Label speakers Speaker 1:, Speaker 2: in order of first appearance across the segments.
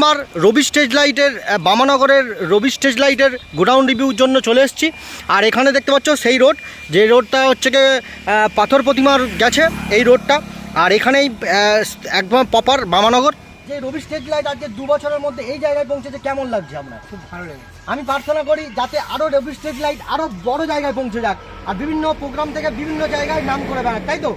Speaker 1: প্রথমবার রবি স্টেজ লাইটের বামানগরের রবি স্টেজ লাইটের গোডাউন রিভিউর জন্য চলে এসেছি। আর এখানে দেখতে পাচ্ছ সেই রোড যে রোডটা হচ্ছে গিয়ে পাথর প্রতিমার গেছে এই রোডটা। আর এখানেই একদম প্রপার বামানগর। যে রবি স্টেজ লাইট আজকে দু বছরের মধ্যে এই জায়গায় পৌঁছেছে কেমন লাগছে আপনার?
Speaker 2: খুব ভালো লেগেছে।
Speaker 1: আমি প্রার্থনা করি যাতে আরও রবি স্টেজ লাইট আরও বড় জায়গায় পৌঁছে যাক আর বিভিন্ন প্রোগ্রাম থেকে বিভিন্ন জায়গায় নাম করে বেড়াক তাই তো?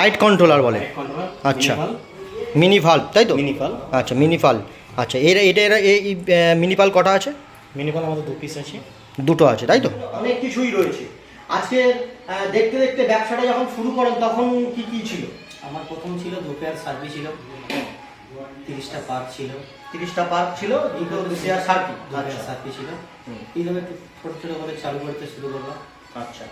Speaker 2: লাইট কন্ট্রোলার
Speaker 1: বলে। আচ্ছা। মিনি ফাল তাই তো?
Speaker 2: মিনি ফাল
Speaker 1: আচ্ছা মিনি ফাল আচ্ছা এর এটা এরা এই মিনি ফাল কটা আছে?
Speaker 2: মিনি ফাল আমাদের দু পিস আছে।
Speaker 1: দুটো আছে তাই তো? অনেক কিছুই রয়েছে। আজকে দেখতে দেখতে ব্যবসাটা যখন শুরু করেন তখন কি কি ছিল?
Speaker 3: আমার প্রথম ছিল দু পেয়ার সার্ভি ছিল। তিরিশটা পার্ক ছিল।
Speaker 1: তিরিশটা পার্ক ছিল দুটো শেয়ার সার্কিট
Speaker 3: দু পেয়ার সার্ভি ছিল। এইভাবে একটু ছোট ছোট করে চালু করতে শুরু করলাম।
Speaker 1: আচ্ছা।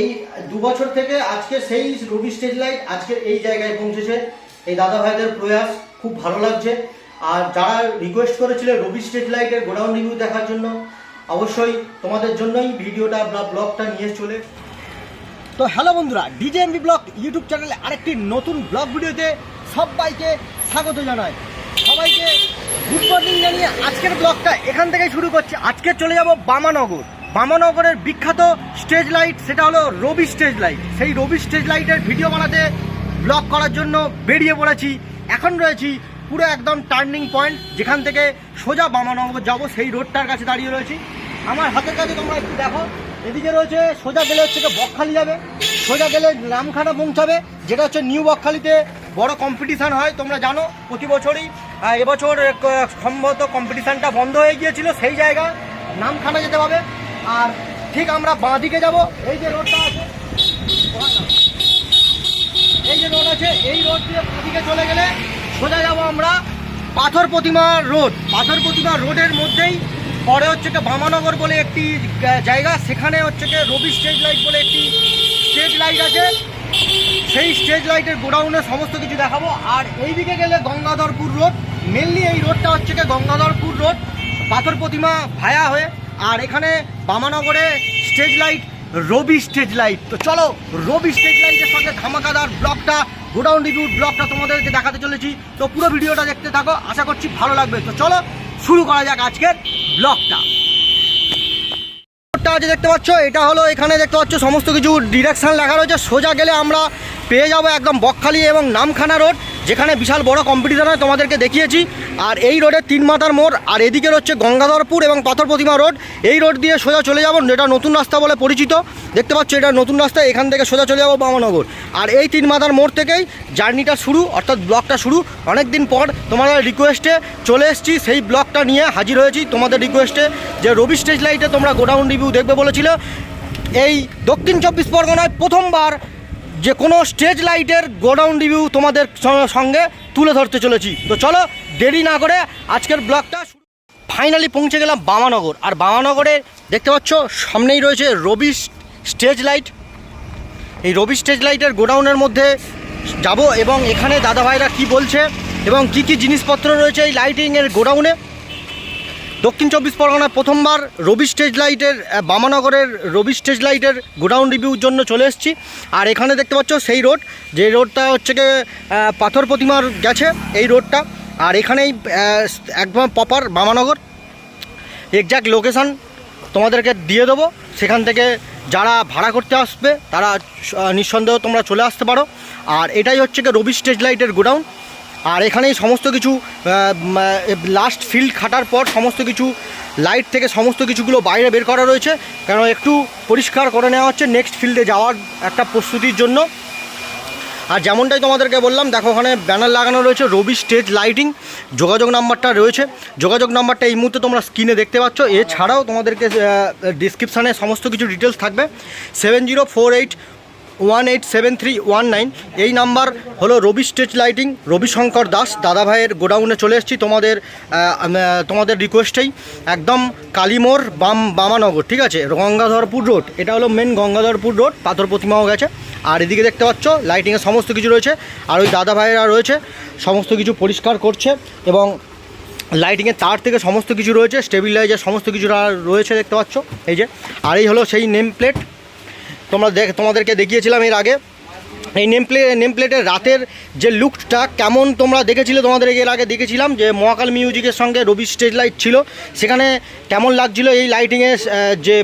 Speaker 1: এই দু বছর থেকে আজকে সেই রবি স্টেজ লাইট আজকে এই জায়গায় পৌঁছেছে। এই দাদা ভাইদের প্রয়াস খুব ভালো লাগছে। আর যারা রিকোয়েস্ট করেছিল রবি স্টেজ লাইটের গোডাউন রিভিউ দেখার জন্য, অবশ্যই তোমাদের জন্যই ভিডিওটা ব্লগটা নিয়ে চলে। তো হ্যালো বন্ধুরা ডিজেএমবি ব্লগ ইউটিউব চ্যানেলে আরেকটি নতুন ব্লগ ভিডিওতে সবাইকে স্বাগত জানাই। সবাইকে গুড মর্নিং জানিয়ে আজকের ব্লগটা এখান থেকেই শুরু করছি। আজকে চলে যাব বামানগর। বামানগরের বিখ্যাত স্টেজ লাইট, সেটা হলো রবি স্টেজ লাইট। সেই রবি স্টেজ লাইটের ভিডিও বানাতে ব্লগ করার জন্য বেরিয়ে পড়েছি। এখন রয়েছি পুরো একদম টার্নিং পয়েন্ট যেখান থেকে সোজা বামানগর যাব, সেই রোডটার কাছে দাঁড়িয়ে রয়েছি। আমার হাতের কাছে তোমরা একটু দেখো, এদিকে রয়েছে, সোজা গেলে হচ্ছে বকখালি যাবে। সোজা গেলে নামখানা পৌঁছাবে, যেটা হচ্ছে নিউ বকখালিতে বড় কম্পিটিশান হয়, তোমরা জানো, প্রতি বছরই। এবছর সম্ভবত কম্পিটিশানটা বন্ধ হয়ে গিয়েছিল, সেই জায়গা। নামখানা যেতে হবে আর ঠিক আমরা বাঁ দিকে যাব। এই যে রোডটা আছে, এই যে রোড আছে, এই রোড দিয়ে দিকে চলে গেলে সোজা যাব আমরা পাথর প্রতিমা রোড। পাথর প্রতিমা রোডের মধ্যেই পরে হচ্ছে কি বামানগর বলে একটি জায়গা, সেখানে হচ্ছে কি রবি স্টেজ লাইট বলে একটি স্টেজ লাইট আছে। সেই স্টেজ লাইটের গোডাউনে সমস্ত কিছু দেখাবো। আর এই দিকে গেলে গঙ্গাধরপুর রোড। মেনলি এই রোডটা হচ্ছে কি গঙ্গাধরপুর রোড, পাথর প্রতিমা ভায়া হয়ে। আর এখানে বামানগরে stage light, Rabi stage light. তো চলো, রবি স্টেজ লাইটের সঙ্গে ধামাকাদার ব্লগটা গোডাউন রিভিউ ব্লগটা তোমাদেরকে দেখাতে চলেছি। তো পুরো ভিডিওটা দেখতে থাকো, আশা করছি ভালো লাগবে। তো চলো, শুরু করা যাক আজকের ব্লগটা আছে দেখতে পাচ্ছ, এটা হলো এখানে দেখতে পাচ্ছ, সমস্ত কিছু ডিরেকশন লেখা রয়েছে। সোজা গেলে আমরা পেয়ে যাব একদম বকখালি এবং নামখানা রোড যেখানে বিশাল বড় কম্পিটিশন হয়, তোমাদেরকে দেখিয়েছি। আর এই রোডের তিন মাথার মোড়, আর এদিকে হচ্ছে গঙ্গাধরপুর এবং পাথর প্রতিমা রোড এই রোড দিয়ে সোজা চলে যাব, এটা নতুন রাস্তা বলে পরিচিত। দেখতে পাচ্ছ, এটা নতুন রাস্তা, এখান থেকে সোজা চলে যাব বামানগর। আর এই তিন মাথার মোড় থেকেই জার্নিটা শুরু, অর্থাৎ ব্লগটা শুরু। অনেক দিন পর তোমাদের রিকোয়েস্টে চলে এসেছি, সেই ব্লগটা নিয়ে হাজির হয়েছি তোমাদের রিকোয়েস্টে যে রবি স্টেজ লাইটে তোমরা গোডাউন রিভিউ দেখবে বলেছিল। এই দক্ষিণ চব্বিশ পরগনায় প্রথমবার যে কোনো স্টেজ লাইটের গোডাউন রিভিউ তোমাদের সঙ্গে তুলে ধরতে চলেছি। তো চলো, দেরি না করে আজকের ব্লগটা ফাইনালি পৌঁছে গেলাম বামানগর। আর বামানগরে দেখতে পাচ্ছ, সামনেই রয়েছে রবি স্টেজ লাইট। এই রবি স্টেজ লাইটের গোডাউনের মধ্যে যাব এবং এখানে দাদা ভাইরা কী বলছে এবং কি কি জিনিসপত্র রয়েছে এই লাইটিংয়ের গোডাউনে। দক্ষিণ চব্বিশ পরগনায় প্রথমবার রবি স্টেজ লাইটের বামানগরের রবি স্টেজ লাইটের গোডাউন রিভিউর জন্য চলে এসেছি। আর এখানে দেখতে পাচ্ছ সেই রোড, যে রোডটা হচ্ছে গিয়ে পাথর প্রতিমার গেছে, এই রোডটা। আর এখানেই একদম প্রপার বামানগর। এক্স্যাক্ট লোকেশান তোমাদেরকে দিয়ে দেবো। সেখান থেকে যারা ভাড়া করতে আসবে, তারা নিঃসন্দেহ তোমরা চলে আসতে পারো। আর এটাই হচ্ছে গিয়ে রবি স্টেজ লাইটের গোডাউন। আর এখানেই সমস্ত কিছু লাস্ট ফিল্ড খাটার পর সমস্ত কিছু লাইট থেকে সমস্ত কিছুগুলো বাইরে বের করা রয়েছে। কারণ একটু পরিষ্কার করে নেওয়া হচ্ছে নেক্সট ফিল্ডে যাওয়ার একটা প্রস্তুতির জন্য। আর যেমনটাই তোমাদেরকে বললাম, দেখো ওখানে ব্যানার লাগানো রয়েছে, রবি স্টেজ লাইটিং যোগাযোগ নাম্বারটা রয়েছে। যোগাযোগ নাম্বারটা এই মুহূর্তে তোমরা স্ক্রিনে দেখতে পাচ্ছ। এছাড়াও তোমাদেরকে ডিসক্রিপশানে সমস্ত কিছু ডিটেলস থাকবে। Seven zero four eight one eight seven three one nine. এই নাম্বার হলো রবি স্টেজ লাইটিং, রবিশঙ্কর দাস। দাদা ভাইয়ের গোডাউনে চলে এসেছি তোমাদের তোমাদের রিকোয়েস্টেই একদম কালিমোর বাম বামানগর, ঠিক আছে? গঙ্গাধরপুর রোড। এটা হলো মেন গঙ্গাধরপুর রোড, পাথর প্রতিমাও গেছে। আর এদিকে দেখতে পাচ্ছ লাইটিংয়ের সমস্ত কিছু রয়েছে। আর ওই দাদা ভাইয়েরা রয়েছে, সমস্ত কিছু পরিষ্কার করছে এবং লাইটিংয়ের তার থেকে সমস্ত কিছু রয়েছে স্টেবিলাইজার সমস্ত কিছুরা রয়েছে দেখতে পাচ্ছ, এই যে। আর এই হলো সেই নেম প্লেট তোমরা দেখ, তোমাদেরকে দেখিয়েছিলাম এর আগে। এই নেম প্লে নেম প্লেটের রাতের যে লুকটা কেমন তোমরা দেখেছিলে, তোমাদের এর আগে দেখেছিলাম যে মহাকাল মিউজিকের সঙ্গে রবি স্টেজ লাইট ছিল। সেখানে কেমন লাগছিল এই লাইটিংয়ের যে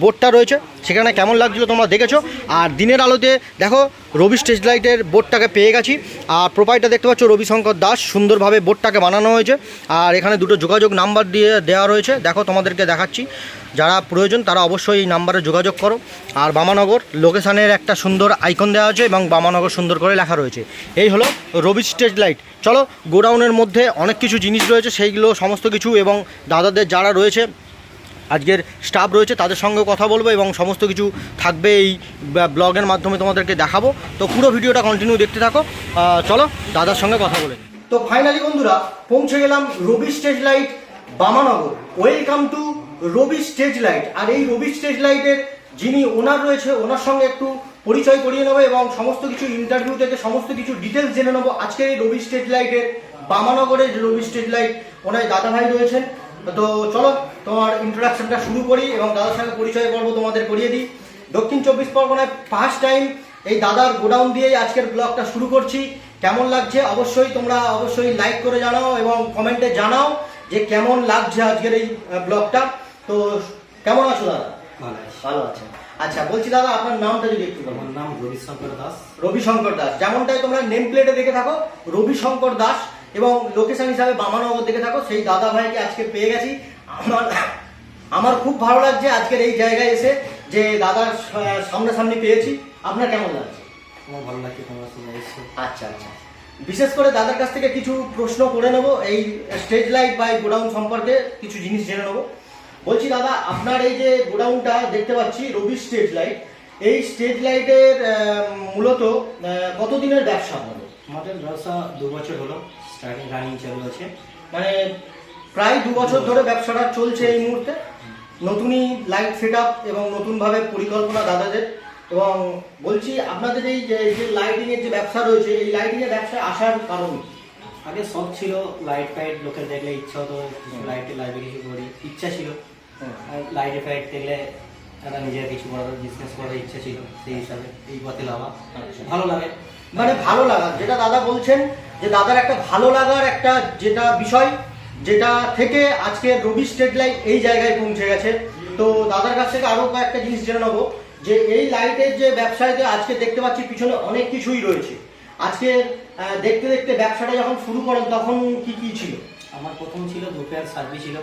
Speaker 1: বোর্ডটা রয়েছে? সেখানে কেমন লাগছিল তোমরা দেখেছ? আর দিনের আলোতে, দেখো, রবি স্টেজ লাইটের বোর্ডটাকে পেয়ে গেছি। আর প্রোপাইটা দেখতে পাচ্ছ, রবিশঙ্কর দাস সুন্দরভাবে বোর্ডটাকে বানানো হয়েছে। আর এখানে দুটো যোগাযোগ নাম্বার দিয়ে দেওয়া রয়েছে। দেখো, তোমাদেরকে দেখাচ্ছি। যারা প্রয়োজন, তারা অবশ্যই এই নাম্বারে যোগাযোগ করো। আর বামানগর লোকেশানের একটা সুন্দর আইকন দেওয়া আছে এবং বামানগর সুন্দর করে লেখা রয়েছে। এই হলো রবি স্টেজ লাইট। চলো, গোডাউনের মধ্যে অনেক কিছু জিনিস রয়েছে, সেইগুলো সমস্ত কিছু এবং দাদাদের যারা রয়েছে আজকের স্টাফ রয়েছে, তাদের সঙ্গে কথা বলব এবং সমস্ত কিছু থাকবে এই ব্লগের মাধ্যমে তোমাদেরকে দেখাবো। তো পুরো ভিডিওটা কন্টিনিউ দেখতে থাকো। চলো, দাদার সঙ্গে কথা বলে তো ফাইনালি বন্ধুরা, পৌঁছে গেলাম Rabi stage light Bamanagar. Welcome to Rabi stage light আর এই রবি স্টেজ লাইটের যিনি ওনার রয়েছে, ওনার সঙ্গে একটু পরিচয় করিয়ে নেব এবং সমস্ত কিছু ইন্টারভিউ থেকে সমস্ত কিছু ডিটেলস জেনে নেব। আজকের এই রবি স্টেজ লাইটের বামানগরের রবি স্টেজ লাইট ওনার দাদা ভাই রয়েছেন। তো চলো তোমার ইন্ট্রোডাকশনটা শুরু করি এবং দাদার সঙ্গে পরিচয় পর্ব তোমাদের করিয়ে দিই। দক্ষিণ চব্বিশ পরগনায় ফার্স্ট টাইম এই দাদার গোডাউন দিয়েই আজকের ব্লগটা শুরু করছি। কেমন লাগছে? অবশ্যই তোমরা অবশ্যই লাইক করে জানাও এবং কমেন্টে জানাও যে কেমন লাগছে আজকের এই ব্লগটা তো কেমন আছো দাদা?
Speaker 3: ভালো আছে।
Speaker 1: আচ্ছা বলছি দাদা আপনার নামটা যদি একটু
Speaker 3: আমার নাম রবিশঙ্কর দাস।
Speaker 1: রবিশঙ্কর দাস। যেমনটাই তোমরা নেম প্লেটে দেখে থাকো রবিশঙ্কর দাস। এবং লোকেশন হিসাবে বামানগর দেখে থাকো সেই দাদা ভাইকে আজকে পেয়ে গেছি। আমার আমার খুব ভালো লাগছে আজকের এই জায়গায় এসে যে দাদার সামনাসামনি পেয়েছি। আপনার কেমন লাগছে?
Speaker 3: আমার ভালো লাগছে তোমার সঙ্গে এসে
Speaker 1: আচ্ছা আচ্ছা। বিশেষ করে দাদার কাছ থেকে কিছু প্রশ্ন করে নেব। এই স্টেজ লাইট বা গোডাউন সম্পর্কে কিছু জিনিস জেনে নেব। বলছি দাদা আপনার এই যে গোডাউনটা দেখতে পাচ্ছি রবি স্টেজ লাইট। এই স্টেজ লাইটের মূলত কতদিনের ব্যবসা আপনাদের
Speaker 3: আমাদের ব্যবসা দু বছর হলো। স্টার্টিং রানিং চালু আছে
Speaker 1: মানে প্রায় দু বছর ধরে ব্যবসাটা চলছে এই মুহূর্তে। নতুনই লাইট সেট আপ এবং নতুনভাবে পরিকল্পনা দাদাদের। এবং বলছি আপনাদের এই যে যে লাইটিং এর যে ব্যবসা রয়েছে এই লাইটিংয়ের ব্যবসায় আসার কারণ
Speaker 3: আগে সব ছিল লাইট ফাইট লোকের দেখলে ইচ্ছা হতো লাইটে লাইভে কিছু করি ইচ্ছা ছিল। লাইটে ফাইট দেখলে একটা নিজের কিছু করার বিজনেস করার ইচ্ছা ছিল সেই হিসাবে এই পথে লাভা
Speaker 1: আচ্ছা।
Speaker 3: ভালো লাগে।
Speaker 1: মানে ভালো লাগা যেটা দাদা বলছেন যে দাদার একটা ভালো লাগার একটা যেটা বিষয় যেটা থেকে আজকে রবি স্টেট লাইট এই জায়গায় পৌঁছে গেছে। তো দাদার কাছ থেকে আরও কয়েকটা জিনিস জেনে নেব যে এই লাইটের যে ব্যবসায় যে আজকে দেখতে পাচ্ছি পিছনে অনেক কিছুই রয়েছে। আজকে দেখতে দেখতে ব্যবসাটা যখন শুরু করেন তখন কি কি ছিল?
Speaker 3: আমার প্রথম ছিল দুপেয়ার সার্ভিস ছিল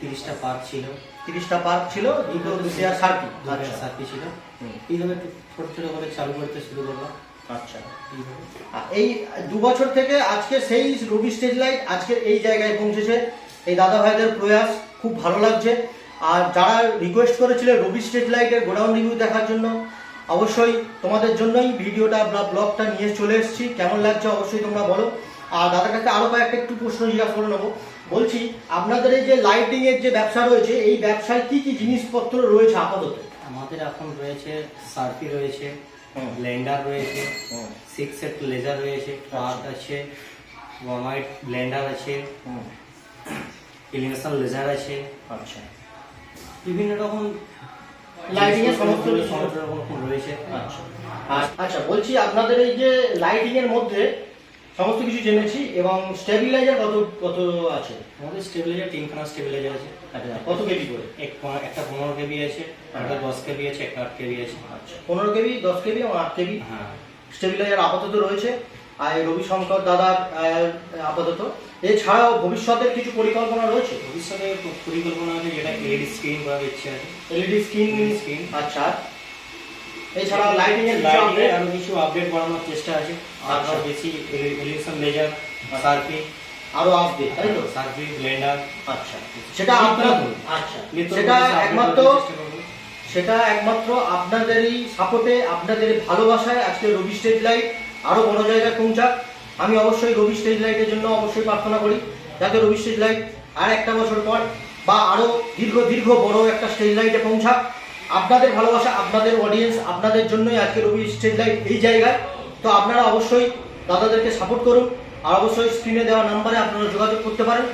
Speaker 3: তিরিশটা পার্ক ছিল।
Speaker 1: তিরিশটা পার্ক ছিল দুটো শেয়ার সার্কিট
Speaker 3: দুপেয়ার সার্ভিস ছিল। এইভাবে ছোট ছোট করে চালু করতে শুরু করলাম।
Speaker 1: আচ্ছা। আর এই দু বছর থেকে আজকে সেই রবি স্টেজ লাইট আজকে এই জায়গায় পৌঁছেছে। এই দাদা ভাইদের প্রয়াস খুব ভালো লাগছে। আর যারা রিকোয়েস্ট করেছিল রবি স্টেজ লাইটের গোডাউন রিভিউ দেখার জন্য অবশ্যই তোমাদের জন্যই ভিডিওটা বা ব্লগটা নিয়ে চলে এসেছি। কেমন লাগছে অবশ্যই তোমরা বলো। আর দাদার কাছে আরও কয়েকটা একটু প্রশ্ন জিজ্ঞাসা করে নেব। বলছি আপনাদের এই যে লাইটিং এর যে ব্যবসা রয়েছে এই ব্যবসায় কি কি জিনিসপত্র রয়েছে আপাতত?
Speaker 3: আমাদের এখন রয়েছে সার্ফি রয়েছে। ব্লেন্ডার রয়েছে সিক্স সেট লেজার রয়েছে পার্ক আছে ওয়ামাইট ব্লেন্ডার আছে ইলিমিনেশন লেজার আছে।
Speaker 1: আচ্ছা।
Speaker 3: বিভিন্ন রকম
Speaker 1: এর সমস্ত
Speaker 3: সমস্ত রকম রয়েছে।
Speaker 1: আচ্ছা। আচ্ছা বলছি আপনাদের এই যে লাইটিং এর মধ্যে সমস্ত কিছু জেনেছি এবং স্টেবিলাইজার কত কত আছে?
Speaker 3: আমাদের স্টেবিলাইজার তিনখানা স্টেবিলাইজার আছে।
Speaker 1: কত কেজি করে?
Speaker 3: একটা পনেরো কেবি আছে একটা দশ কেবি আছে একটা আট কেবি আছে।
Speaker 1: আচ্ছা। পনেরো কেবি দশ কেবি এবং আট কেবি
Speaker 3: হ্যাঁ।
Speaker 1: স্টেবিলাইজার আপাতত রয়েছে। আর এই রবিশঙ্কর দাদার আপাতত। এছাড়াও ভবিষ্যতের কিছু পরিকল্পনা রয়েছে?
Speaker 3: ভবিষ্যতে পরিকল্পনা আছে যেটা এলইডি স্ক্রিন করার ইচ্ছে আছে
Speaker 1: এলইডি স্ক্রিন
Speaker 3: screen।
Speaker 1: আচ্ছা। এছাড়া লাইটিং এর
Speaker 3: লাইটিং আরও কিছু আপডেট বাড়ানোর চেষ্টা আছে।
Speaker 1: আচ্ছা।
Speaker 3: আরও বেশি এলিভেশন লেজার
Speaker 1: আরও আসবে তাই তো?
Speaker 3: সার্ফি ব্লেন্ডার।
Speaker 1: আচ্ছা সেটা আপনার আচ্ছা সেটা একমাত্র সেটা একমাত্র আপনাদেরই সাপোর্টে আপনাদের ভালোবাসায় আজকে রবি স্টেজ লাইট। আরও বড় জায়গায় পৌঁছাক। আমি অবশ্যই রবি স্টেজ লাইটের জন্য অবশ্যই প্রার্থনা করি যাতে রবি স্টেজ লাইট আর একটা বছর পর বা আরও দীর্ঘ দীর্ঘ বড় একটা স্টেজ লাইটে পৌঁছাক। আপনাদের ভালোবাসা আপনাদের অডিয়েন্স আপনাদের জন্যই আজকে রবি স্টেজ লাইট এই জায়গায়। তো আপনারা অবশ্যই দাদাদেরকে সাপোর্ট করুন। আর অবশ্যই স্ক্রিনে দেওয়া নাম্বারে আপনারা যোগাযোগ করতে পারেন।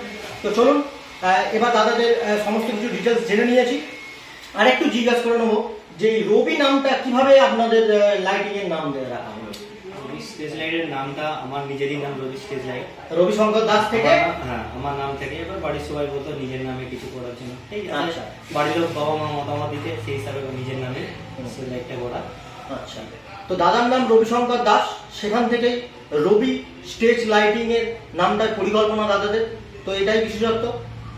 Speaker 1: তো চলুন এবার দাদাদের সমস্ত কিছু ডিটেলস জেনে নিয়েছি। আর একটু জিজ্ঞাসা করে নেব যে রবি নামটা কীভাবে আপনাদের লাইটিং এর নাম রাখা হলো?
Speaker 3: রবি স্টেজ লাইটের নামটা আমার নিজেরই নাম রবি স্টেজ লাইট
Speaker 1: রবি শঙ্কর দাস থেকে
Speaker 3: হ্যাঁ আমার নাম থেকে। এবার বাড়ির সবাই বলতো নিজের নামে কিছু করার জন্য। ঠিক আছে
Speaker 1: আচ্ছা।
Speaker 3: বাড়ির লোক বাবা মা মতামত দিতে সেই হিসাবে নিজের নামে স্টেজ লাইটটা করা।
Speaker 1: আচ্ছা। তো দাদার নাম রবিশঙ্কর দাস, সেখান থেকেই রবি স্টেজ লাইটিং এর নামটার পরিকল্পনা দাদাদের। তো এটাই বিশেষত্ব।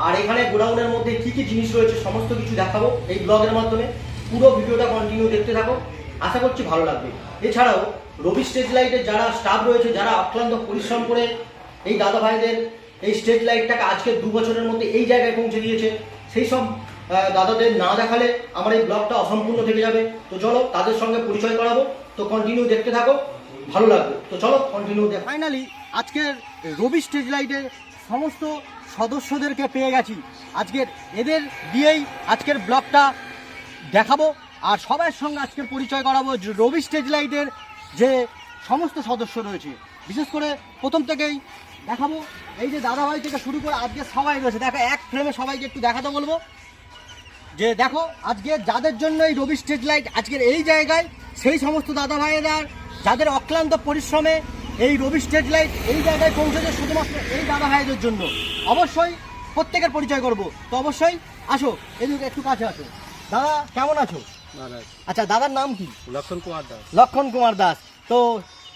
Speaker 1: আর এখানে গোডাউনের মধ্যে কি কি জিনিস রয়েছে সমস্ত কিছু দেখাবো এই ব্লগের মাধ্যমে। পুরো ভিডিওটা কন্টিনিউ দেখতে থাকো। আশা করছি ভালো লাগবে। এছাড়াও রবি স্টেজ লাইটের যারা স্টাফ রয়েছে, যারা অক্লান্ত পরিশ্রম করে এই দাদা ভাইদের এই স্টেজ লাইটটাকে আজকে দু বছরের মধ্যে এই জায়গায় পৌঁছে দিয়েছে, সেই সব দাদাদের না দেখালে আমার এই ব্লগটা অসম্পূর্ণ থেকে যাবে। তো চলো তাদের সঙ্গে পরিচয় করাবো। তো কন্টিনিউ দেখতে থাকো, ভালো লাগবে। তো চলো কন্টিনিউ দেখ। ফাইনালি আজকের রবি স্টেজ লাইটের সমস্ত সদস্যদেরকে পেয়ে গেছি। আজকের এদের দিয়েই আজকের ব্লগটা দেখাবো। আর সবার সঙ্গে আজকের পরিচয় করাবো রবি স্টেজ লাইটের যে সমস্ত সদস্য রয়েছে। বিশেষ করে প্রথম থেকেই দেখাবো। এই যে দাদাভাই থেকে শুরু করে আজকে সবাই রয়েছে। দেখো, এক ফ্রেমে সবাইকে একটু দেখাতে বলব। যে দেখো আজকে যাদের জন্য এই রবি স্টেজ লাইট আজকের এই জায়গায় সেই সমস্ত দাদা ভাইয়েরা যাদের অক্লান্ত পরিশ্রমে এই রবি স্টেজ লাইট এই জায়গায় পৌঁছেছে শুধুমাত্র এই দাদা ভাইদের জন্য। অবশ্যই প্রত্যেকের পরিচয় করব। তো অবশ্যই আসো এদিকে একটু কাছে আসো। দাদা কেমন আছো। আচ্ছা দাদার নাম কি?
Speaker 3: লক্ষণ কুমার দাস।
Speaker 1: লক্ষণ কুমার দাস। তো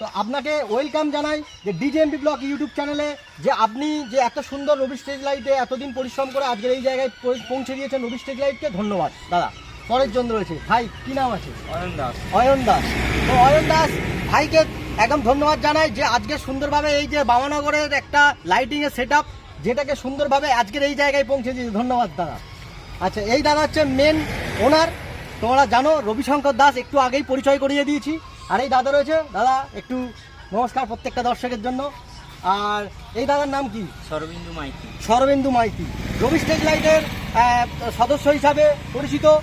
Speaker 1: তো আপনাকে ওয়েলকাম জানাই যে ডিজেএমপি ব্লগ ইউটিউব চ্যানেলে যে আপনি যে এত সুন্দর রবি স্টেজ লাইটে এতদিন পরিশ্রম করে আজকের এই জায়গায় পৌঁছে দিয়েছেন রবি স্টেজ লাইটকে ধন্যবাদ। দাদা পরের জন রয়েছে। ভাই কি নাম আছে?
Speaker 3: অয়ন দাস।
Speaker 1: অয়ন দাস। তো অয়ন দাস ভাইকে একদম ধন্যবাদ জানাই যে আজকে সুন্দরভাবে এই যে বামানগরের একটা লাইটিংয়ের সেট আপ যেটাকে সুন্দরভাবে আজকের এই জায়গায় পৌঁছে দিয়েছে। ধন্যবাদ দাদা। আচ্ছা এই দাদা হচ্ছে মেন ওনার তোমরা জানো রবিশঙ্কর দাস একটু আগেই পরিচয় করিয়ে দিয়েছি। আর এই দাদা রয়েছে। দাদা একটু নমস্কার প্রত্যেকটা দর্শকের জন্য। আর এই দাদার নাম কি?
Speaker 3: সরবিন্দু মাইতি।
Speaker 1: শরদিন্দু মাইতি। রবি স্টেজ লাইটের সদস্য হিসাবে পরিচিত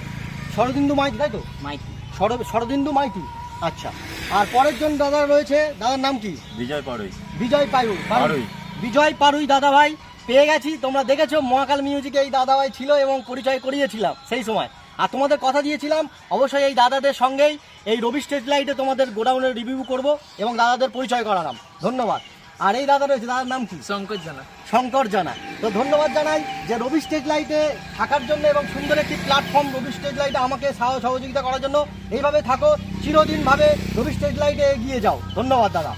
Speaker 1: শরদিন্দু মাইতি তাই তো?
Speaker 3: মাইতি।
Speaker 1: শর- শরদিন্দু মাইতি। আচ্ছা। আর পরের জন দাদা রয়েছে দাদার নাম কি?
Speaker 2: বিজয় পাড়ই
Speaker 1: বিজয় পারুই।
Speaker 2: পারুই।
Speaker 1: বিজয় পারুই দাদা ভাই পেয়ে গেছি। তোমরা দেখেছ মহাকাল মিউজিকে এই দাদা ভাই ছিল এবং পরিচয় করিয়েছিলাম সেই সময়। আর তোমাদের কথা দিয়েছিলাম অবশ্যই এই দাদাদের সঙ্গেই এই রবি স্টেজ লাইটে তোমাদের গোডাউনের রিভিউ করব এবং দাদাদের পরিচয় করালাম। ধন্যবাদ। আর এই দাদা রয়েছে দাদার নাম কি?
Speaker 3: শঙ্কর জানা।
Speaker 1: শঙ্কর জানা। তো ধন্যবাদ জানাই যে রবি স্টেজ লাইটে থাকার জন্য এবং সুন্দর একটি প্ল্যাটফর্ম রবি স্টেজ লাইটে আমাকে সাহ- সহযোগিতা করার জন্য এইভাবে থাকো চিরদিনভাবে রবি স্টেজ লাইটে এগিয়ে যাও। ধন্যবাদ দাদা।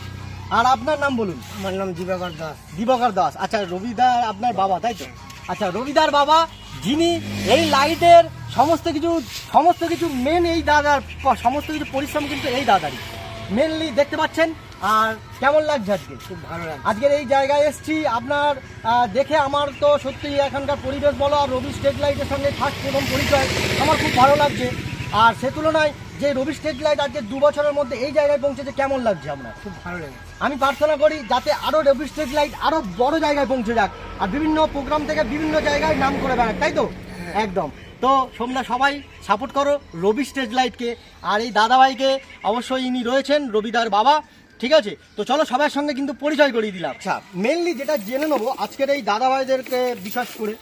Speaker 1: আর আপনার নাম বলুন?
Speaker 3: আমার নাম দিবাকর দাস।
Speaker 1: দিবকর দাস। আচ্ছা রবিদার আপনার বাবা তাই তো? আচ্ছা রবিদার বাবা যিনি এই লাইটের সমস্ত কিছু সমস্ত কিছু মেন এই দাদার সমস্ত কিছু পরিশ্রম কিন্তু এই দাদারই। মেনলি দেখতে পাচ্ছেন আর কেমন লাগছে আজকে?
Speaker 3: খুব ভালো লাগে
Speaker 1: আজকের এই জায়গায় এসেছি আপনার দেখে আমার তো সত্যি এখানকার পরিবেশ বলো আর রবি স্টেজ লাইটের সঙ্গে ফার্স্ট প্রথম পরিচয় আমার খুব ভালো লাগছে। আর সে তুলনায় যে রবি স্টেজ লাইট আজকে দু বছরের মধ্যে এই জায়গায় পৌঁছেছে কেমন লাগছে আপনার?
Speaker 3: খুব ভালো লাগে
Speaker 1: আমি প্রার্থনা করি যাতে আরও রবি স্টেজ লাইট আরও বড় জায়গায় পৌঁছে যাক আর বিভিন্ন প্রোগ্রাম থেকে বিভিন্ন জায়গায় নাম করে বেড়াক তাই তো? একদম। তো তোমরা সবাই সাপোর্ট করো রবি স্টেজ লাইটকে। আর এই দাদাভাইকে অবশ্যই ইনি রয়েছেন রবিদার বাবা ঠিক আছে? তো চলো সবার সঙ্গে কিন্তু পরিচয় করিয়ে দিলাম। আচ্ছা মেনলি যেটা জেনে নেব আজকের এই দাদাভাইদেরকে বিশ্বাস করে।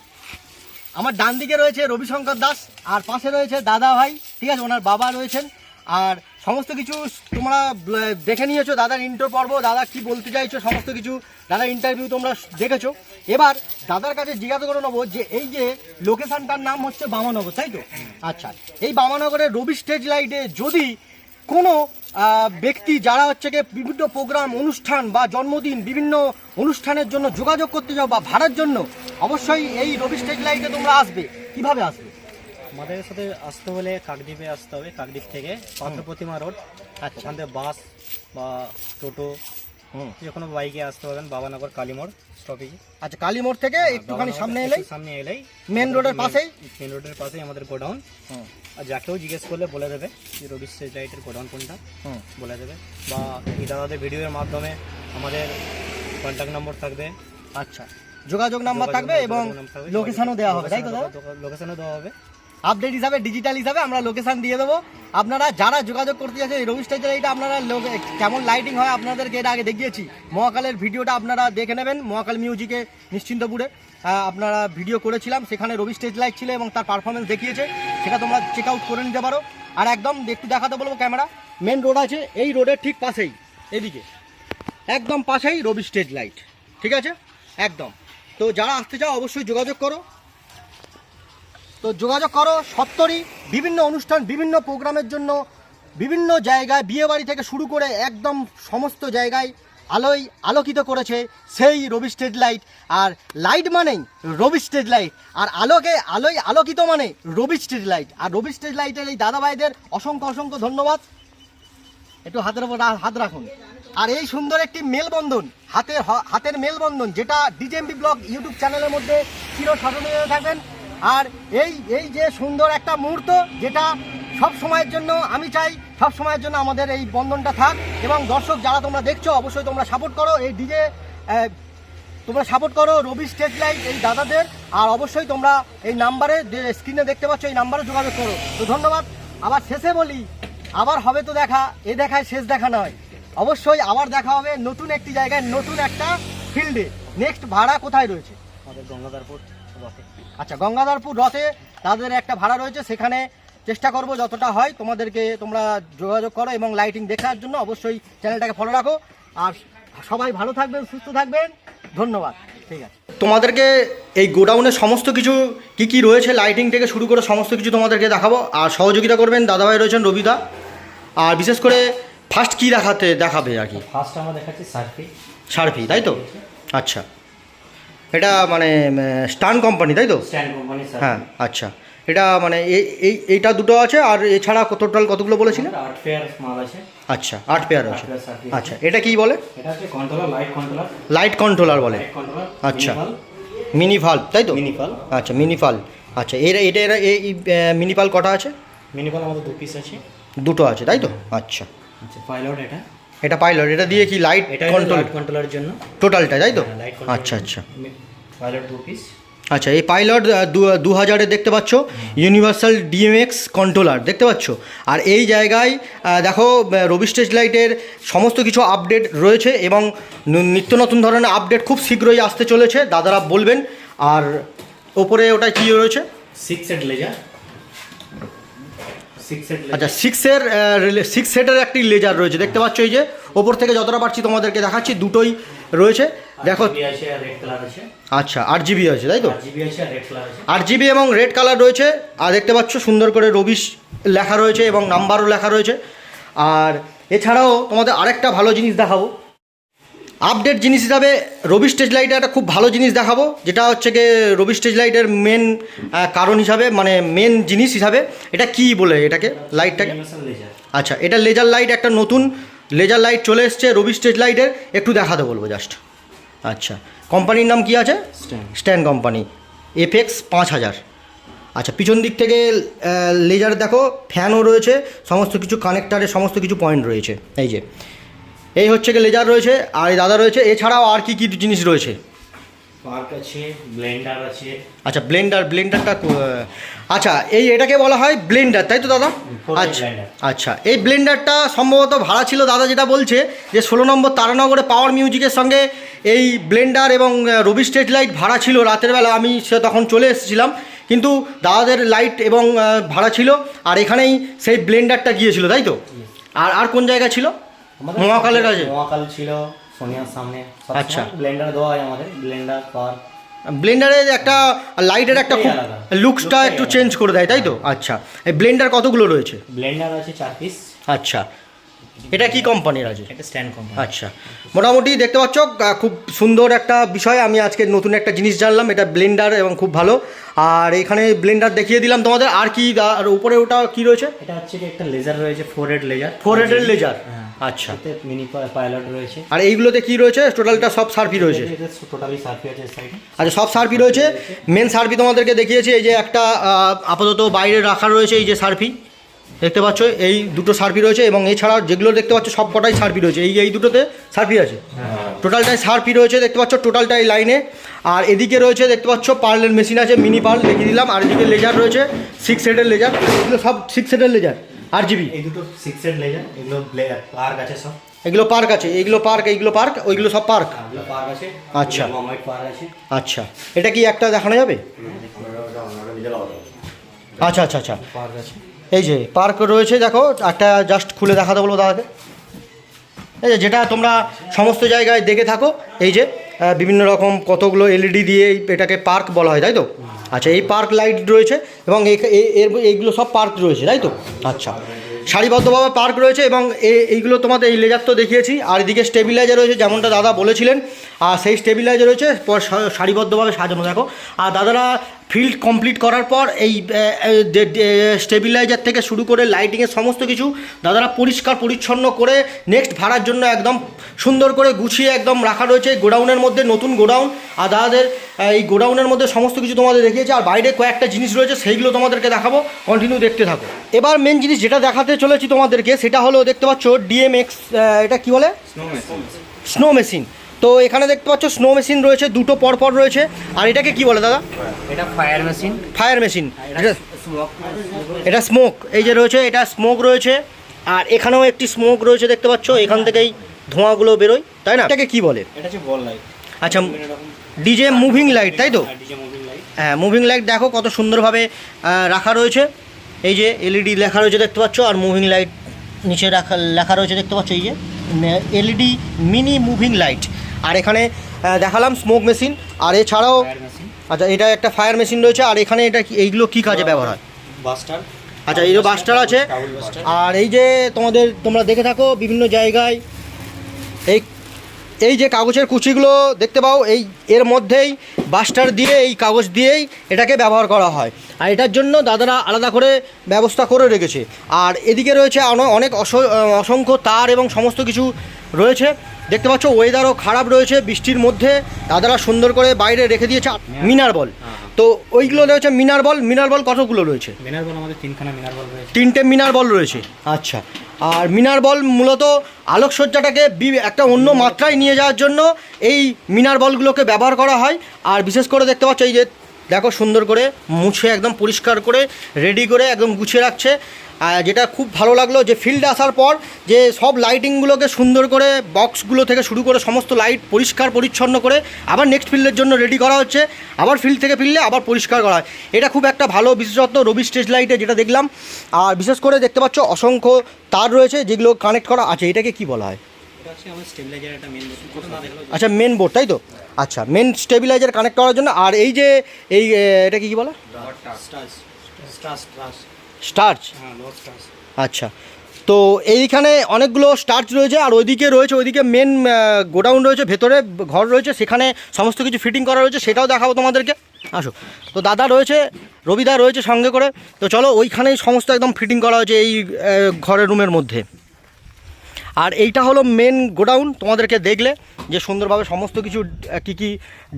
Speaker 1: আমার ডান দিকে রয়েছে রবিশঙ্কর দাস আর পাশে রয়েছে দাদা ভাই ঠিক আছে? ওনার বাবা রয়েছেন। আর সমস্ত কিছু তোমরা দেখে নিয়েছো দাদার ইন্টার পর্ব, দাদা কি বলতে চাইছো, সমস্ত কিছু দাদার ইন্টারভিউ তোমরা দেখেছ। এবার দাদার কাছে জিজ্ঞাসা করে নেব যে, এই যে লোকেশনটার নাম হচ্ছে বামানগর, তাই তো? আচ্ছা এই বামানগরের রবি স্টেজ লাইটে যদি কোনো ব্যক্তি যারা হচ্ছে গিয়ে বিভিন্ন প্রোগ্রাম অনুষ্ঠান বা জন্মদিন বিভিন্ন অনুষ্ঠানের জন্য যোগাযোগ করতে যাও বা ভাড়ার জন্য, অবশ্যই এই রবি স্টেজ লাইটে তোমরা আসবে। কীভাবে আসবে?
Speaker 4: আমাদের সাথে আসতে হলে কাকদ্বীপে আসতে হবে কাকদ্বীপ থেকে পাথর প্রতিমা রোড।
Speaker 1: আচ্ছা।
Speaker 4: ওখান থেকে বাস বা টোটো যে কোনো বাইকে আসতে পারবেন বাবানগর কালীমোড় স্টপেজ
Speaker 1: আচ্ছা কালীমোড় থেকে একটুখানি সামনে এলেই?
Speaker 4: সামনে এলেই
Speaker 1: মেন রোডের পাশেই?
Speaker 4: মেন রোডের পাশেই আমাদের গোডাউন। আর যাকেও জিজ্ঞেস করলে বলে দেবে যে রবি স্টেজ লাইটের গোডাউন কোনটা। বলে দেবে। বা এই দাদাদের ভিডিওর মাধ্যমে আমাদের কন্ট্যাক্ট নম্বর থাকবে।
Speaker 1: আচ্ছা। যোগাযোগ নাম্বার থাকবে এবং। লোকেশনও দেওয়া হবে তাই তো
Speaker 4: লোকেশনও দেওয়া হবে।
Speaker 1: আপডেট হিসাবে ডিজিটাল হিসাবে আমরা লোকেশান দিয়ে দেবো। আপনারা যারা যোগাযোগ করতে যাচ্ছেন এই রবি স্টেজের এইটা আপনারা কেমন লাইটিং হয় আপনাদেরকে এটা আগে দেখিয়েছি। মহাকালের ভিডিওটা আপনারা দেখে নেবেন, মহাকাল মিউজিকে নিশ্চিন্তপুরে। আপনারা ভিডিও করেছিলাম, সেখানে রবি স্টেজ লাইট ছিল এবং তার পারফরমেন্স দেখিয়েছে। সেটা তোমরা চেক আউট করে নিতে পারো। আর একদম একটু দেখাতে বলব ক্যামেরা মেন রোড আছে, এই রোডের ঠিক পাশেই, এদিকে। একদম পাশেই রবি স্টেজ লাইট ঠিক আছে? একদম। তো যারা আসতে চাও, অবশ্যই যোগাযোগ করো। তো যোগাযোগ করো সত্তরই বিভিন্ন অনুষ্ঠান, বিভিন্ন প্রোগ্রামের জন্য, বিভিন্ন জায়গায় বিয়ে বাড়ি থেকে শুরু করে একদম সমস্ত জায়গায় আলোয় আলোকিত করেছে সেই রবি স্টেজ লাইট। আর লাইট মানেই রবি স্টেজ লাইট। আর আলোকে, আলোয় আলোকিত মানে রবি স্টেজ লাইট। আর রবি স্টেজ লাইটের এই দাদা ভাইদের অসংখ্য অসংখ্য ধন্যবাদ। একটু হাতের উপর হাত রাখুন। আর এই সুন্দর একটি মেলবন্ধন, হাতের হাতের মেলবন্ধন, যেটা ডিজেএমবি ব্লগ ইউটিউব চ্যানেলের মধ্যে চির স্মরণীয় থাকবেন। আর এই এই যে সুন্দর একটা মুহূর্ত যেটা সব সময়ের জন্য আমি চাই, সব সময়ের জন্য আমাদের এই বন্ধনটা থাক এবং দর্শক যারা তোমরা দেখছ, অবশ্যই তোমরা সাপোর্ট করো এই ডিজে তোমরা সাপোর্ট করো রবি স্টেট লাইট এই দাদাদের। আর অবশ্যই তোমরা এই নাম্বারে স্ক্রিনে দেখতে পাচ্ছ, এই নাম্বারে যোগাযোগ করো। তো ধন্যবাদ। আবার শেষে বলি, আবার হবে তো দেখা, এ দেখায় শেষ দেখা নয়। অবশ্যই আবার দেখা হবে নতুন একটি জায়গায়, নতুন একটা ফিল্ডে নেক্সট ভাড়া কোথায় রয়েছে?
Speaker 4: আমাদের গঙ্গাধারপুর। রথে।
Speaker 1: আচ্ছা গঙ্গাধরপুর রথে তাদের একটা ভাড়া রয়েছে সেখানে চেষ্টা করব যতটা হয় তোমাদেরকে তোমরা যোগাযোগ করো এবং লাইটিং দেখার জন্য অবশ্যই চ্যানেলটাকে ফলো রাখো। আর সবাই ভালো থাকবেন সুস্থ থাকবেন ধন্যবাদ। ঠিক আছে। তোমাদেরকে এই গোডাউনে সমস্ত কিছু কি কি রয়েছে? লাইটিং থেকে শুরু করে সমস্ত কিছু তোমাদেরকে দেখাবো। আর সহযোগিতা করবেন দাদাভাই রয়েছেন রবিদা। আর বিশেষ করে ফার্স্ট কি দেখাতে দেখাবে আর কি?
Speaker 2: ফার্স্ট আমরা দেখাচ্ছি সার্ফি
Speaker 1: সার্ফি তাই তো? আচ্ছা। এটা মানে স্টান কোম্পানি তাই তো?
Speaker 2: স্ট্যান্ড কোম্পানি
Speaker 1: হ্যাঁ আচ্ছা। এটা মানে এই- এই এইটা দুটো আছে আর এছাড়া কত টোটাল কতগুলো বলেছিলেন?
Speaker 2: আট পেয়ার মাল আছে।
Speaker 1: আচ্ছা আট পেয়ার আছে। আচ্ছা এটা কি বলে?
Speaker 2: এটা হচ্ছে controller light controller
Speaker 1: light controller বলে। আচ্ছা। মিনি ভাল্ব তাই তো?
Speaker 2: মিনিপাল
Speaker 1: আচ্ছা মিনি ফাল আচ্ছা এর এটা এরা এই মিনি পাল কটা আছে?
Speaker 2: মিনিপাল আমাদের দু পিস আছে।
Speaker 1: দুটো আছে তাই তো? আচ্ছা।
Speaker 2: আচ্ছা পাইলট এটা।
Speaker 1: এটা পাইলট এটা দিয়ে কি লাইট কন্ট্রোল
Speaker 2: লাইট কন্ট্রোলারের জন্য।
Speaker 1: টোটালটা তাই তো?
Speaker 2: হ্যাঁ।
Speaker 1: আচ্ছা আচ্ছা।
Speaker 2: পাইলট দু পিস
Speaker 1: আচ্ছা এই পাইলট দু হাজারে দেখতে পাচ্ছ? ইউনিভার্সাল ডিএমএক্স কন্ট্রোলার দেখতে পাচ্ছ? আর এই জায়গায় দেখো রবি স্টেজ লাইটের সমস্ত কিছু আপডেট রয়েছে এবং নিত্য নতুন ধরনের আপডেট খুব শীঘ্রই আসতে চলেছে দাদারা বলবেন। আর ওপরে ওটা কি রয়েছে?
Speaker 2: সিক্স লেজার
Speaker 1: আচ্ছা সিক্সের সিক্স সেটের একটি লেজার রয়েছে। দেখতে পাচ্ছ এই যে ওপর থেকে যতটা পারছি তোমাদেরকে দেখাচ্ছি দুটোই রয়েছে। দেখো আচ্ছা আট জিবি আছে তাই তো?
Speaker 2: আট জিবি
Speaker 1: এবং রেড কালার রয়েছে। আর দেখতে পাচ্ছ সুন্দর করে রবিশ লেখা রয়েছে এবং নাম্বারও লেখা রয়েছে। আর এছাড়াও তোমাদের আরেকটা ভালো জিনিস দেখাবো। আপডেট জিনিস হিসাবে রবি স্টেজ লাইটে একটা খুব ভালো জিনিস দেখাবো যেটা হচ্ছে গিয়ে রবি স্টেজ লাইটের মেন কারণ হিসাবে মানে মেন জিনিস হিসাবে এটা কি বলে এটাকে লাইটটাকে আচ্ছা এটা লেজার লাইট একটা নতুন লেজার লাইট চলে এসছে রবি স্টেজ লাইটের একটু দেখাতে বলব জাস্ট আচ্ছা কোম্পানির নাম কি আছে?
Speaker 2: স্ট্যান্ড
Speaker 1: স্ট্যান্ড কোম্পানি এফএক্স পাঁচ হাজার। আচ্ছা পিছন দিক থেকে লেজার দেখো ফ্যানও রয়েছে সমস্ত কিছু কানেক্টারের সমস্ত কিছু পয়েন্ট রয়েছে। এই যে এই হচ্ছে কি লেজার রয়েছে আর এই দাদা রয়েছে এছাড়াও আর কি কি জিনিস রয়েছে?
Speaker 2: পার্ক আছে ব্লেন্ডার আছে।
Speaker 1: আচ্ছা ব্লেন্ডার ব্লেন্ডারটা আচ্ছা এই এটাকে বলা হয় ব্লেন্ডার তাই তো দাদা? আচ্ছা আচ্ছা এই ব্লেন্ডারটা সম্ভবত ভাড়া ছিল দাদা যেটা বলছে যে ষোলো নম্বর তারানগরে পাওয়ার মিউজিকের সঙ্গে এই ব্লেন্ডার এবং রবি স্টেজ লাইট ভাড়া ছিল রাতের বেলা আমি সে তখন চলে এসেছিলাম কিন্তু দাদাদের লাইট এবং ভাড়া ছিল আর এখানেই সেই ব্লেন্ডারটা গিয়েছিল তাই তো? আর আর কোন জায়গা ছিল? মহাকালের কাছে?
Speaker 2: মহাকাল ছিল সোনিয়ার সামনে।
Speaker 1: আচ্ছা।
Speaker 2: ব্লেন্ডার দেওয়া হয় আমাদের ব্লেন্ডার
Speaker 1: একটা লাইটের একটা খুব লুকসটা একটু চেঞ্জ করে দেয় তাই তো? আচ্ছা। এই ব্লেন্ডার কতগুলো রয়েছে?
Speaker 2: ব্লেন্ডার আছে চার পিস
Speaker 1: আচ্ছা। এটা কি কোম্পানির আছে?
Speaker 2: এটা স্ট্যান্ড কোম্পানি
Speaker 1: আচ্ছা। মোটামুটি দেখতে পাচ্ছ খুব সুন্দর একটা বিষয়। আমি আজকে নতুন একটা জিনিস জানলাম এটা ব্লেন্ডার এবং খুব ভালো। আর এখানে ব্লেন্ডার দেখিয়ে দিলাম তোমাদের। আর কি আর উপরে ওটা কি রয়েছে?
Speaker 2: এটা হচ্ছে একটা লেজার রয়েছে ফোর হেড লেজার
Speaker 1: ফোর হেডের লেজার
Speaker 2: হ্যাঁ।
Speaker 1: আচ্ছা।
Speaker 2: এতে মিনি পাইলট রয়েছে।
Speaker 1: আর এইগুলোতে কি রয়েছে? টোটালটা সব সার্ফি রয়েছে।
Speaker 2: টোটালি সার্ফি আছে সাইডে
Speaker 1: আচ্ছা সব সার্ফি রয়েছে। মেন সার্ফি তোমাদেরকে দেখিয়েছি এই যে একটা আপাতত বাইরে রাখা রয়েছে এই যে সার্ফি দেখতে পাচ্ছ এই দুটো সার্ফি রয়েছে এবং এছাড়া যেগুলো দেখতে পাচ্ছ সব কটাই সার্ফি রয়েছে। এই এই দুটোতে সার্ফি আছে। টোটালটাই সার্ফি রয়েছে দেখতে পাচ্ছ টোটালটাই লাইনে আর এদিকে রয়েছে দেখতে পাচ্ছ পার্লের মেশিন আছে মিনি পার্ল দেখিয়ে দিলাম। আর এদিকে লেজার রয়েছে সিক্স হেডের লেজার এগুলো সব সিক্স হেডের লেজার আর জিবি
Speaker 2: এই দুটো সিক্স হেড লেজার এগুলো পার্ক আছে সব।
Speaker 1: এগুলো পার্ক আছে এইগুলো পার্ক এইগুলো পার্ক ওইগুলো সব পার্ক
Speaker 2: পার্ক আছে
Speaker 1: আচ্ছা।
Speaker 2: পার্ক আছে।
Speaker 1: আচ্ছা। এটা কি একটা দেখানো যাবে? আচ্ছা আচ্ছা আচ্ছা।
Speaker 2: পার্ক আছে।
Speaker 1: এই যে পার্ক রয়েছে দেখো একটা জাস্ট খুলে দেখাতে বলব দাদাকে। এই যে যেটা তোমরা সমস্ত জায়গায় দেখে থাকো এই যে বিভিন্ন রকম কতগুলো এলইডি দিয়ে এটাকে পার্ক বলা হয়, তাই তো? আচ্ছা এই পার্ক লাইট রয়েছে এবং এর, এইগুলো সব পার্ক রয়েছে, তাই তো? আচ্ছা সারিবদ্ধভাবে পার্ক রয়েছে এবং এইগুলো তোমাদের এই লেজার তো দেখিয়েছি, আর এদিকে স্টেবিলাইজার রয়েছে, যেমনটা দাদা বলেছিলেন, আর সেই স্টেবিলাইজার রয়েছে সারিবদ্ধভাবে সাজানো, দেখো। আর দাদারা ফিল্ড কমপ্লিট করার পর এই স্টেবিলাইজার থেকে শুরু করে লাইটিংয়ের সমস্ত কিছু দাদারা পরিষ্কার পরিচ্ছন্ন করে নেক্সট ভাড়ার জন্য একদম সুন্দর করে গুছিয়ে একদম রাখা রয়েছে। গোডাউনের মধ্যে নতুন গোডাউন আর দাদাদের এই গোডাউনের মধ্যে সমস্ত কিছু তোমাদের দেখিয়েছে। আর বাইরে কয়েকটা জিনিস রয়েছে সেইগুলো তোমাদেরকে দেখাবো। কন্টিনিউ দেখতে থাকো। এবার মেন জিনিস যেটা দেখাতে চলেছি তোমাদেরকে সেটা হলো দেখতে পাচ্ছ ডিএমএক্স এটা কি বলে? স্নো মেশিন তো এখানে দেখতে পাচ্ছ স্নো মেশিন রয়েছে দুটো পরপর রয়েছে। আর এটাকে কি বলে দাদা?
Speaker 2: এটা ফায়ার মেশিন
Speaker 1: ফায়ার মেশিন এটা স্মোক এই যে রয়েছে এটা স্মোক রয়েছে। আর এখানেও একটি স্মোক রয়েছে দেখতে পাচ্ছ? এখান থেকেই ধোঁয়াগুলো বেরোয় তাই না? এটাকে কি বলে?
Speaker 2: এটা হচ্ছে বল লাইট
Speaker 1: আচ্ছা ডিজে মুভিং লাইট তাই তো?
Speaker 2: ডিজে মুভিং লাইট
Speaker 1: হ্যাঁ মুভিং লাইট দেখো কত সুন্দরভাবে রাখা রয়েছে। এই যে এলইডি লেখা রয়েছে দেখতে পাচ্ছ? আর মুভিং লাইট নিচে রাখা লেখা রয়েছে দেখতে পাচ্ছ? এই যে এলইডি মিনি মুভিং লাইট আর এখানে দেখালাম স্মোক মেশিন আর এছাড়াও আচ্ছা এটা একটা ফায়ার মেশিন রয়েছে আর এখানে এটা এইগুলো কি কাজে ব্যবহার হয়?
Speaker 2: বাস্টার
Speaker 1: আচ্ছা এই যে বাস্টার আছে আর এই যে তোমাদের তোমরা দেখে থাকো বিভিন্ন জায়গায় এই এই যে কাগজের কুচিগুলো দেখতে পাও এই এর মধ্যেই বাস্টার দিয়ে এই কাগজ দিয়েই এটাকে ব্যবহার করা হয়। আর এটার জন্য দাদারা আলাদা করে ব্যবস্থা করে রেখেছে। আর এদিকে রয়েছে অনেক অস- অসংখ্য তার এবং সমস্ত কিছু রয়েছে। দেখতে পাচ্ছ ওয়েদারও খারাপ রয়েছে বৃষ্টির মধ্যে। দাদারা সুন্দর করে বাইরে রেখে দিয়েছে মিনার বল। তো ওইগুলো রয়েছে মিনার বল মিনার বল কতগুলো রয়েছে?
Speaker 2: মিনার বল আমাদের তিনখানা মিনার বল রয়েছে।
Speaker 1: তিনটে মিনার বল রয়েছে আচ্ছা। আর মিনার বল মূলত আলোকসজ্জাটাকে বি- একটা অন্য মাত্রায় নিয়ে যাওয়ার জন্য এই মিনার বলগুলোকে ব্যবহার করা হয়। আর বিশেষ করে দেখতে পাচ্ছ এই যে দেখো সুন্দর করে মুছে একদম পরিষ্কার করে রেডি করে একদম গুছিয়ে রাখছে। যেটা খুব ভালো লাগল যে ফিল্ডে আসার পর যে সব লাইটিংগুলোকে সুন্দর করে বক্সগুলো থেকে শুরু করে সমস্ত লাইট পরিষ্কার পরিচ্ছন্ন করে আবার নেক্সট ফিল্ডের জন্য রেডি করা হচ্ছে। আবার ফিল্ড থেকে ফিরলে আবার পরিষ্কার করা হয়। এটা খুব একটা ভালো বিশেষত্ব রবি স্টেজ লাইটে যেটা দেখলাম। আর বিশেষ করে দেখতে পাচ্ছ অসংখ্য তার রয়েছে যেগুলো কানেক্ট করা আছে। এটাকে কি বলা হয়? আচ্ছা মেন বোর্ড তাই তো? আচ্ছা মেন স্টেবিলাইজার কানেক্ট করার জন্য। আর এই যে এই এটা কি কি বলা? স্টার্চ?
Speaker 2: হ্যাঁ
Speaker 1: আচ্ছা। তো এইখানে অনেকগুলো স্টার্চ রয়েছে আর ওইদিকে রয়েছে ওইদিকে মেন গোডাউন রয়েছে ভেতরে ঘর রয়েছে সেখানে সমস্ত কিছু ফিটিং করা রয়েছে সেটাও দেখাবো তোমাদেরকে। আসো। তো দাদা রয়েছে রবিদা রয়েছে সঙ্গে করে। তো চলো ওইখানেই সমস্ত একদম ফিটিং করা হয়েছে এই ঘরের রুমের মধ্যে। আর এইটা হলো মেন গোডাউন তোমাদেরকে দেখলে যে সুন্দরভাবে সমস্ত কিছু কী কী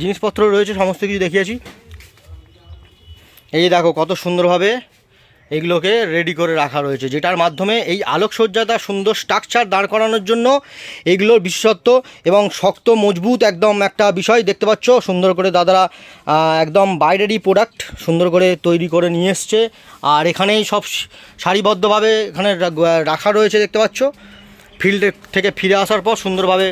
Speaker 1: জিনিসপত্র রয়েছে সমস্ত কিছু দেখিয়েছি। এই দেখো কত সুন্দরভাবে এগুলোকে রেডি করে রাখা রয়েছে, যেটার মাধ্যমে এই আলোকসজ্জাটা সুন্দর স্ট্রাকচার দাঁড় করানোর জন্য এগুলোর বিশেষত্ব এবং শক্ত, মজবুত একদম একটা বিষয় দেখতে পাচ্ছ। সুন্দর করে দাদারা একদম বাইরেরই প্রোডাক্ট সুন্দর করে তৈরি করে নিয়ে এসছে। আর এখানেই সব সারিবদ্ধভাবে এখানে রাখা রয়েছে দেখতে পাচ্ছ। ফিল্ড থেকে ফিরে আসার পর সুন্দরভাবে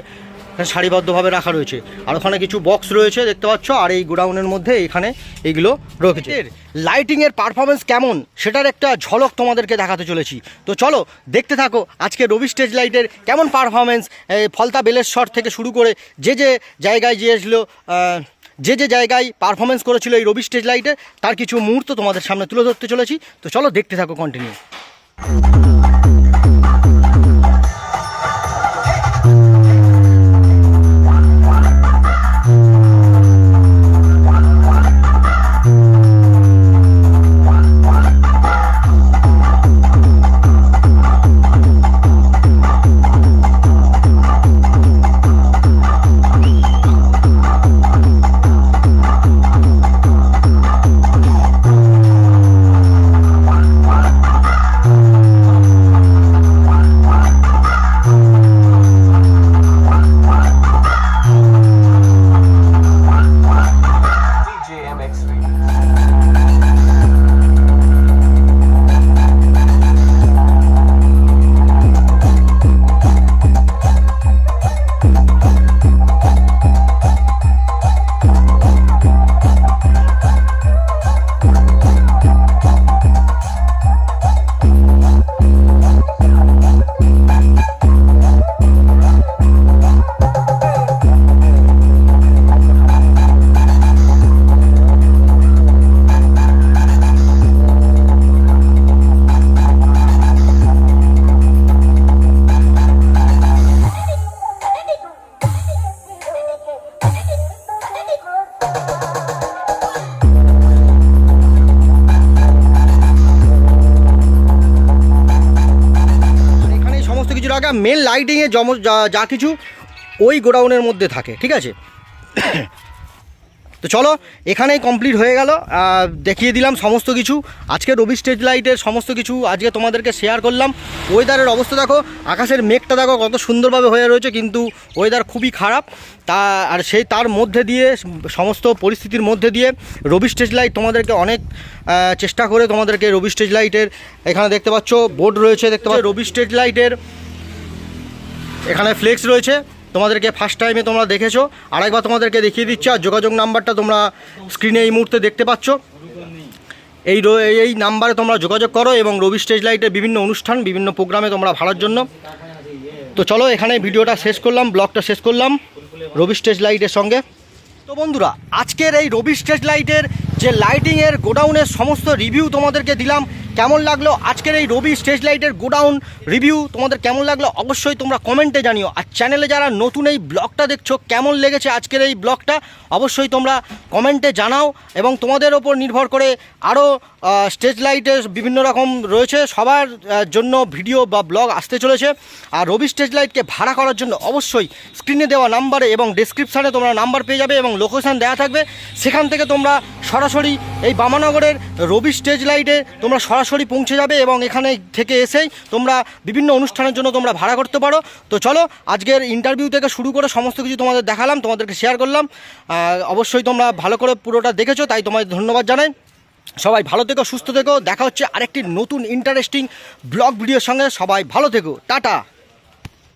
Speaker 1: সারিবদ্ধভাবে রাখা রয়েছে। আর ওখানে কিছু বক্স রয়েছে, দেখতে পাচ্ছ, আর এই গোডাউনের মধ্যে এখানে এইগুলো রয়েছে। লাইটিংয়ের পারফরমেন্স কেমন? সেটার একটা ঝলক তোমাদেরকে দেখাতে চলেছি। তো চলো, দেখতে থাকো, আজকে রবি স্টেজ লাইটের কেমন পারফরমেন্স ফলতা বেলেশ্বর থেকে শুরু করে যে যে জায়গায় গিয়েছিল যে যে জায়গায় পারফরমেন্স করেছিল এই রবি স্টেজ লাইটে তার কিছু মুহূর্ত তোমাদের সামনে তুলে ধরতে চলেছি। তো চলো, দেখতে থাকো কন্টিনিউ লাইটিংয়ে জম যা কিছু ওই গোডাউনের মধ্যে থাকে, ঠিক আছে? তো চলো, এখানেই কমপ্লিট হয়ে গেল। দেখিয়ে দিলাম সমস্ত কিছু। আজকে রবি স্টেজ লাইটের সমস্ত কিছু আজকে তোমাদেরকে শেয়ার করলাম। ওয়েদারের অবস্থা দেখো, আকাশের মেঘটা দেখো কত সুন্দরভাবে হয়ে রয়েছে, কিন্তু ওয়েদার খুবই খারাপ। তা, আর সেই তার মধ্যে দিয়ে, সমস্ত পরিস্থিতির মধ্যে দিয়ে রবি স্টেজ লাইট তোমাদেরকে অনেক চেষ্টা করে তোমাদেরকে রবি স্টেজ লাইটের এখানে দেখতে পাচ্ছ বোর্ড রয়েছে, দেখতে পাচ্ছ। রবি স্টেজ লাইটের এখানে ফ্লেক্স রয়েছে। তোমাদেরকে ফার্স্ট টাইমে তোমরা দেখেছ। আরেকবার তোমাদেরকে দেখিয়ে দিচ্ছি, আর যোগাযোগ নাম্বারটা তোমরা স্ক্রিনে এই মুহূর্তে দেখতে পাচ্ছ। এই এই নাম্বারে তোমরা যোগাযোগ করো এবং রবি স্টেজ লাইটের বিভিন্ন অনুষ্ঠান, বিভিন্ন প্রোগ্রামে তোমরা ভাড়ার জন্য। তো চলো, এখানে ভিডিওটা শেষ করলাম, ব্লগটা শেষ করলাম রবি স্টেজ লাইটের সঙ্গে। তো বন্ধুরা, আজকের এই রবি স্টেজ লাইটের যে লাইটিংয়ের গোডাউনের সমস্ত রিভিউ তোমাদেরকে দিলাম। কেমন লাগল? আজকের এই রবি স্টেজ লাইটের গোডাউন রিভিউ তোমাদের কেমন লাগল? অবশ্যই তোমরা কমেন্টে জানিও। আর চ্যানেলে যারা নতুন এই ব্লগটা দেখছ, কেমন লেগেছে আজকের এই ব্লগটা, অবশ্যই তোমরা কমেন্টে জানাও এবং তোমাদের ওপর নির্ভর করে আরও স্টেজ লাইটের বিভিন্ন রকম রয়েছে। সবার জন্য ভিডিও বা ব্লগ আসতে চলেছে। আর রবি স্টেজ লাইটকে ভাড়া করার জন্য অবশ্যই স্ক্রিনে দেওয়া নাম্বারে এবং ডেসক্রিপশানে তোমরা নাম্বার পেয়ে যাবে এবং লোকেশান দেওয়া থাকবে। সেখান থেকে তোমরা সরাসরি এই বামানগরের রবি স্টেজ লাইটে তোমরা সরাসরি পৌঁছে যাবে এবং এখানে থেকে এসেই তোমরা বিভিন্ন অনুষ্ঠানের জন্য তোমরা ভাড়া করতে পারো। তো চলো, আজকের ইন্টারভিউ থেকে শুরু করে সমস্ত কিছু তোমাদের দেখালাম, তোমাদেরকে শেয়ার করলাম। অবশ্যই তোমরা ভালো করে পুরোটা দেখেছ, তাই তোমাদের ধন্যবাদ জানাই। সবাই ভালো থেকো, সুস্থ থেকো। দেখা হচ্ছে আরেকটি নতুন ইন্টারেস্টিং ব্লগ ভিডিওর সঙ্গে। সবাই ভালো থেকো। টাটা।